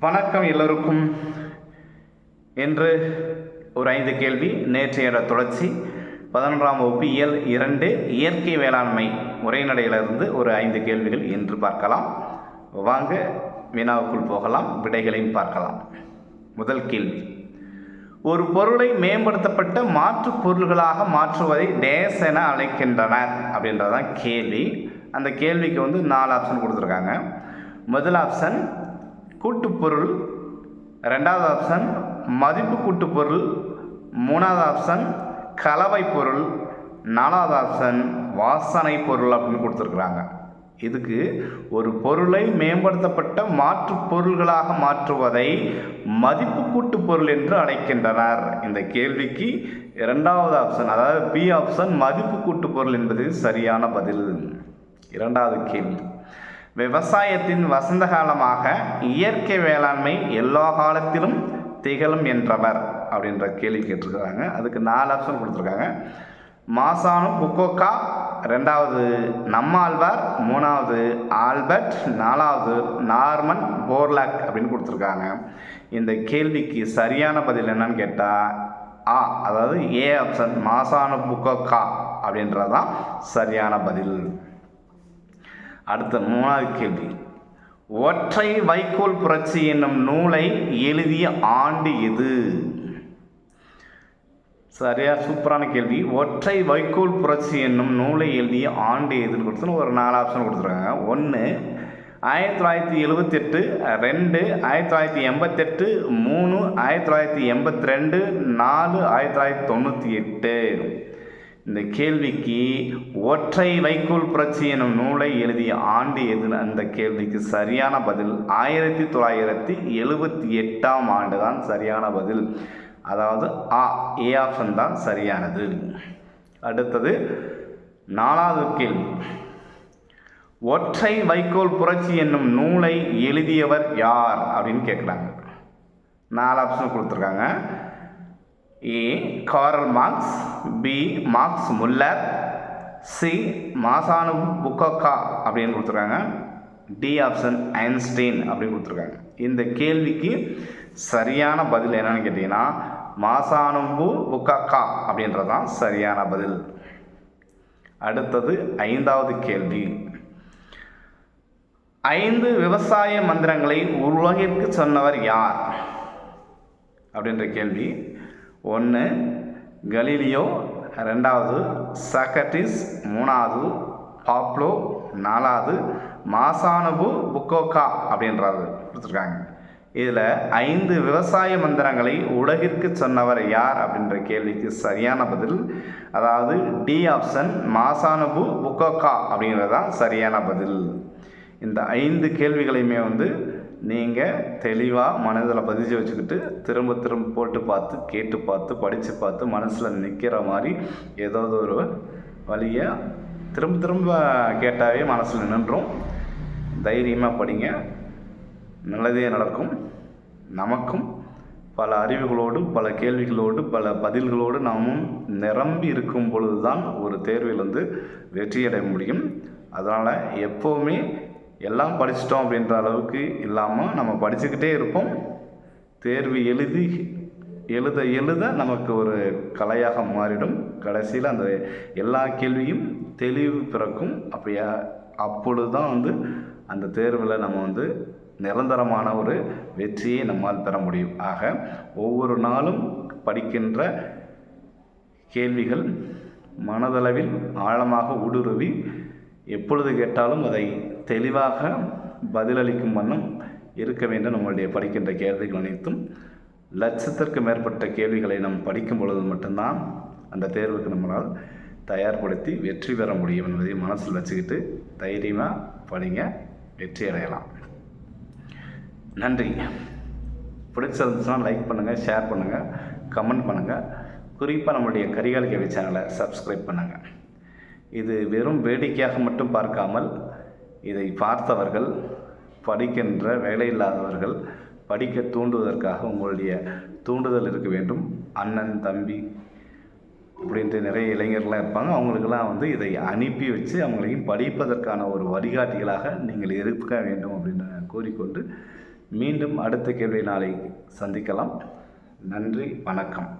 வணக்கம் எல்லோருக்கும் என்று ஒரு ஐந்து கேள்வி நேற்றையோட தொடர்ச்சி. பதினொன்றாம் வகுப்பு இயல் இரண்டு இயற்கை வேளாண்மை உரைநடையிலிருந்து ஒரு ஐந்து கேள்விகள் என்று பார்க்கலாம். வாங்க வினாவுக்குள் போகலாம் விடைகளையும் பார்க்கலாம். முதல் கேள்வி. ஒரு பொருளை மேம்படுத்தப்பட்ட மாற்று பொருள்களாக மாற்றுவதை டேஸ் என அழைக்கின்றனர் அப்படின்றதான் கேள்வி. அந்த கேள்விக்கு வந்து நாலு ஆப்ஷன் கொடுத்துருக்காங்க. முதல் ஆப்ஷன் கூட்டுப்பொருள் ரெண்டாவது ஆப்ஷன் மதிப்பு கூட்டுப்பொருள் மூணாவது ஆப்ஷன் கலவை பொருள் நாலாவது ஆப்ஷன் வாசனை பொருள் அப்படின்னு கொடுத்துருக்குறாங்க. இதுக்கு ஒரு பொருளை மேம்படுத்தப்பட்ட மாற்று பொருள்களாக மாற்றுவதை மதிப்பு கூட்டு பொருள் என்று அழைக்கின்றனர். இந்த கேள்விக்கு இரண்டாவது ஆப்ஷன் அதாவது பி ஆப்ஷன் மதிப்பு கூட்டு பொருள் என்பது சரியான பதில். இரண்டாவது கேள்வி. விவசாயத்தின் வசந்த காலமாக இயற்கை வேளாண்மை எல்லா காலத்திலும் திகழும் என்றவர் அப்படின்ற கேள்வி கேட்டிருக்கிறாங்க. அதுக்கு நாலு ஆப்ஷன் கொடுத்துருக்காங்க. மாசானு குக்கோக்கா ரெண்டாவது நம்மாழ்வார் மூணாவது ஆல்பர்ட் நாலாவது நார்மன் போர்லாக் அப்படின்னு கொடுத்துருக்காங்க. இந்த கேள்விக்கு சரியான பதில் என்னன்னு கேட்டால் ஆ அதாவது ஏ ஆப்ஷன் மாசானு புக்கோக்கா அப்படின்றது தான் சரியான பதில். அடுத்த மூணாவது கேள்வி. ஒற்றை வைக்கோல் புரட்சி என்னும் நூலை எழுதிய ஆண்டு எது? சரியா சூப்பரான கேள்வி. ஒற்றை வைக்கோல் புரட்சி என்னும் நூலை எழுதிய ஆண்டு எதுன்னு கொடுத்துன்னு ஒரு நாலு ஆப்ஷன் கொடுத்துருக்காங்க. ஒன்று ஆயிரத்தி தொள்ளாயிரத்தி எழுபத்தெட்டு ரெண்டு ஆயிரத்தி தொள்ளாயிரத்தி எண்பத்தெட்டு மூணு ஆயிரத்தி தொள்ளாயிரத்தி எண்பத்தி ரெண்டு நாலு ஆயிரத்தி தொள்ளாயிரத்தி தொண்ணூற்றி எட்டு. இந்த கேள்விக்கு ஒற்றை வைக்கோல் புரட்சி எனும் நூலை எழுதிய ஆண்டு எது அந்த கேள்விக்கு சரியான பதில்? ஆயிரத்தி தொள்ளாயிரத்தி எழுபத்தி எட்டாம் ஆண்டு தான் சரியான பதில். அதாவது ஆ ஏ ஆப்ஷன் தான் சரியானது. அடுத்தது நாலாவது கேள்வி. ஒற்றை வைக்கோல் புரட்சி என்னும் நூலை எழுதியவர் யார்? அப்படின்னு கேட்குறாங்க. நாலு ஆப்ஷன் கொடுத்துருக்காங்க. A. Karl Marx B. Max Muller C. Masanobu Fukuoka அப்படின்னு கொடுத்துருக்காங்க. டி ஆப்ஷன் ஐன்ஸ்டீன் அப்படின்னு கொடுத்துருக்காங்க. இந்த கேள்விக்கு சரியான பதில் என்னன்னு கேட்டிங்கன்னா மாசானும்பு புக்கக்கா அப்படின்றது தான் சரியான பதில். அடுத்தது ஐந்தாவது கேள்வி. ஐந்து விவசாய மந்திரங்களை உலகிற்கு சொன்னவர் யார்? அப்படின்ற கேள்வி. ஒன்று கலீலியோ ரெண்டாவது சக்கட்டிஸ் மூணாவது பாப்லோ நாலாவது மாசானுபு புக்கோக்கா அப்படின்றது கொடுத்துருக்காங்க. இதில் ஐந்து விவசாய மந்திரங்களை உலகிற்கு சொன்னவர் யார் அப்படின்ற கேள்விக்கு சரியான பதில் அதாவது டி ஆப்ஷன் மாசானுபு புக்கோக்கா அப்படிங்கிறது தான் சரியான பதில். இந்த ஐந்து கேள்விகளையுமே வந்து நீங்கள் தெளிவாக மனதில் பதிஞ்சு வச்சுக்கிட்டு திரும்ப திரும்ப போட்டு பார்த்து கேட்டு பார்த்து படித்து பார்த்து மனசில் நிற்கிற மாதிரி ஏதாவது ஒரு வழியை திரும்ப திரும்ப கேட்டாவே மனசில் நின்றும். தைரியமாக படிங்க. நல்லதே நடக்கும். நமக்கும் பல அறிவுகளோடு பல கேள்விகளோடு பல பதில்களோடு நாமும் நிரம்பி இருக்கும் பொழுது தான் ஒரு தேர்வில் வந்து வெற்றியடைய முடியும். அதனால் எப்போவுமே எல்லாம் படிச்சிட்டோம் அப்படின்ற அளவுக்கு இல்லாமல் நம்ம படிச்சுக்கிட்டே இருப்போம். தேர்வு எழுதி எழுத எழுத நமக்கு ஒரு கலையாக மாறிடும். கடைசியில் அந்த எல்லா கேள்வியும் தெளிவு பிறக்கும். அப்படியா அப்பொழுது தான் வந்து அந்த தேர்வில் நம்ம வந்து நிரந்தரமான ஒரு வெற்றியை நம்மால் பெற முடியும். ஆக ஒவ்வொரு நாளும் படிக்கின்ற கேள்விகள் மனதளவில் ஆழமாக ஊடுருவி எப்பொழுது கேட்டாலும் அதை தெளிவாக பதிலளிக்கும் வண்ணம் இருக்க வேண்டும் நம்மளுடைய படிக்கின்ற கேள்விகள் அனைத்தும். லட்சத்திற்கு மேற்பட்ட கேள்விகளை நாம் படிக்கும் பொழுது மட்டும்தான் அந்த தேர்வுக்கு நம்மளால் தயார்படுத்தி வெற்றி பெற முடியும் என்பதை மனசில் வச்சுக்கிட்டு தைரியமாக படிங்க வெற்றி அடையலாம். நன்றி. பிடிச்சிருந்துச்சுன்னா லைக் பண்ணுங்கள் ஷேர் பண்ணுங்கள் கமெண்ட் பண்ணுங்கள் குறிப்பாக நம்மளுடைய கரிகால் கேள்வி சேனலை சப்ஸ்கிரைப் பண்ணுங்கள் இது வெறும் வேடிக்கையாக மட்டும் பார்க்காமல் இதை பார்த்தவர்கள் படிக்கின்ற வேலை இல்லாதவர்கள் படிக்க தூண்டுவதற்காக உங்களுடைய தூண்டுதல் இருக்க வேண்டும். அண்ணன் தம்பி அப்படின்ட்டு நிறைய இளைஞர்கள்லாம் இருப்பாங்க. அவங்களுக்கெல்லாம் வந்து இதை அனுப்பி வச்சு அவங்களையும் படிப்பதற்கான ஒரு வழிகாட்டிகளாக நீங்கள் இருக்க வேண்டும் அப்படின்னு கூறிக்கொண்டு மீண்டும் அடுத்த கேள்வி நாளை சந்திக்கலாம். நன்றி வணக்கம்.